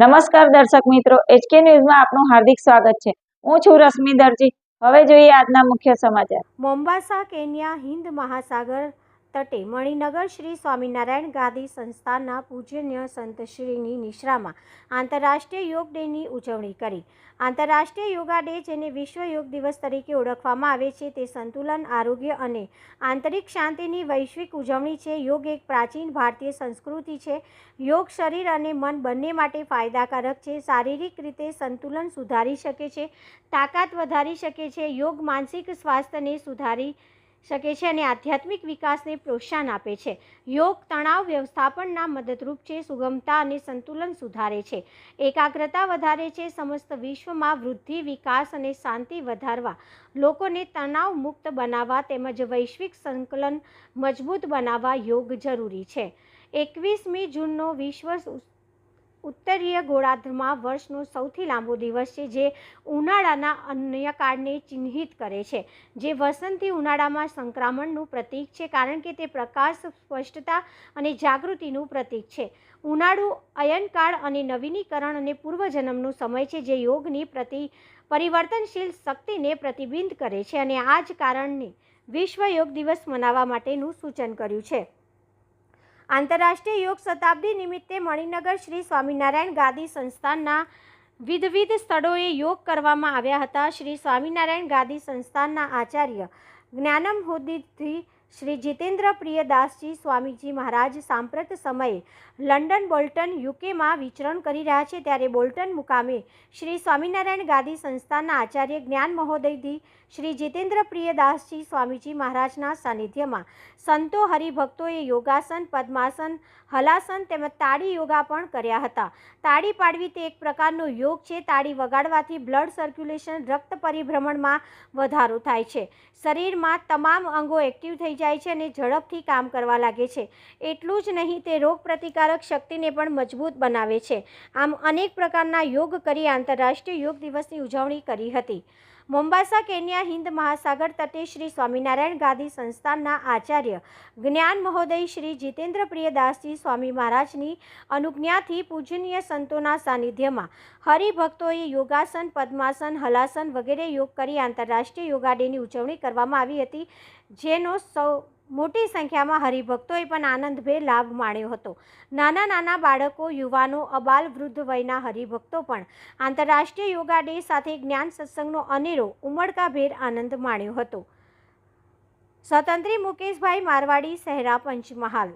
નમસ્કાર દર્શક મિત્રો એચકે ન્યૂઝમાં આપનું હાર્દિક સ્વાગત છે. હું છું રશ્મિ દરજી. હવે જોઈએ આજના મુખ્ય સમાચાર. મોમ્બાસા, કેન્યા હિન્દ મહાસાગર તટે મણિનગર શ્રી સ્વામિનારાયણ ગાદી સંસ્થાના પૂજ્યન્ય સંતશ્રીની નિશ્રામાં આંતરરાષ્ટ્રીય યોગ ડેની ઉજવણી કરી. આંતરરાષ્ટ્રીય યોગા ડે જેને વિશ્વ યોગ દિવસ તરીકે ઓળખવામાં આવે છે તે સંતુલન, આરોગ્ય અને આંતરિક શાંતિની વૈશ્વિક ઉજવણી છે. યોગ એક પ્રાચીન ભારતીય સંસ્કૃતિ છે. યોગ શરીર અને મન બંને માટે ફાયદાકારક છે. શારીરિક રીતે સંતુલન સુધારી શકે છે, તાકાત વધારી શકે છે. યોગ માનસિક સ્વાસ્થ્યને સુધારી શકે છે અને આધ્યાત્મિક વિકાસને પ્રોત્સાહન આપે છે. યોગ, તણાવ, વ્યવસ્થાપનના મદદરૂપ છે, સુગમતા અને સંતુલન સુધારે છે. એકાગ્રતા વધારે છે, સમસ્ત વિશ્વમાં વૃદ્ધિ, વિકાસ અને શાંતિ વધારવા. લોકોને તણાવ મુક્ત બનાવવા તેમજ વૈશ્વિક સંકલન મજબૂત બનાવવા યોગ જરૂરી છે. એકવીસમી જૂનનો વિશ્વ ઉત્તરીય ગોળાર્ધમાં વર્ષનો સૌથી લાંબો દિવસ છે, જે ઉનાળાના અન્ય કાળને ચિહ્નિત કરે છે. જે વસંતથી ઉનાળામાં સંક્રમણનું પ્રતીક છે, કારણ કે તે પ્રકાશ, સ્પષ્ટતા અને જાગૃતિનું પ્રતીક છે. ઉનાળુ અયનકાળ અને નવીનીકરણ અને પૂર્વજન્મનો સમય છે, જે યોગની પ્રતિ પરિવર્તનશીલ શક્તિને પ્રતિબિંબ કરે છે અને આ જ કારણને વિશ્વ યોગ દિવસ મનાવવા માટેનું સૂચન કર્યું છે. આંતરરાષ્ટ્રીય યોગ શતાબ્દી નિમિત્તે મણિનગર શ્રી સ્વામિનારાયણ ગાદી સંસ્થાનના વિધવિધ સ્થળોએ યોગ કરવામાં આવ્યા હતા. શ્રી સ્વામિનારાયણ ગાદી સંસ્થાનના આચાર્ય જ્ઞાનમ હોદિથી શ્રી જીતેન્દ્ર પ્રિયદાસજી સ્વામીજી મહારાજ સાંપ્રત સમયે લંડન બોલ્ટન યુકેમાં વિચરણ કરી રહ્યા છે. ત્યારે બોલ્ટન મુકામે શ્રી સ્વામિનારાયણ ગાદી સંસ્થાના આચાર્ય જ્ઞાન મહોદયથી શ્રી જીતેન્દ્ર પ્રિયદાસજી સ્વામીજી મહારાજના સાનિધ્યમાં સંતો હરિભક્તોએ યોગાસન, પદ્માસન, હલાસન તેમજ તાળી યોગા પણ કર્યા હતા. તાળી પાડવી તે એક પ્રકારનો યોગ છે. તાળી વગાડવાથી બ્લડ સર્ક્યુલેશન, રક્ત પરિભ્રમણમાં વધારો થાય છે. શરીરમાં તમામ અંગો એક્ટિવ થઈ જાય છે અને ઝડપથી કામ કરવા લાગે છે. એટલું જ નહીં, તે રોગ પ્રતિકારક શક્તિને પણ મજબૂત બનાવે છે. આમ અનેક પ્રકારના યોગ કરી આંતરરાષ્ટ્રીય યોગ દિવસની ઉજવણી કરી હતી. મોમ્બાસા, કેન્યા હિન્દ મહાસાગર તટે શ્રી સ્વામિનારાયણ ગાદી સંસ્થાનના આચાર્ય, જ્ઞાન મહોદય શ્રી જીતેન્દ્ર પ્રિયદાસજી સ્વામી મહારાજની અનુજ્ઞાથી પૂજનીય સંતોના સાનિધ્યમાં હરિભક્તોએ યોગાસન, પદ્માસન, હલાસન વગેરે યોગ કરી આંતરરાષ્ટ્રીય યોગા ડેની ઉજવણી કરવામાં આવી હતી. જેનો સૌ મોટી સંખ્યામાં હરિભક્તોએ પણ આનંદભેર લાભ માણ્યો હતો. નાના નાના બાળકો, યુવાનો, અબાલ વૃદ્ધ વયના હરિભક્તો પણ આંતરરાષ્ટ્રીય યોગા ડે સાથે જ્ઞાન સત્સંગનો અનેરો ઉમળકાભેર આનંદ માણ્યો હતો. સ્વતંત્રી મુકેશભાઈ મારવાડી, સહેરા પંચમહાલ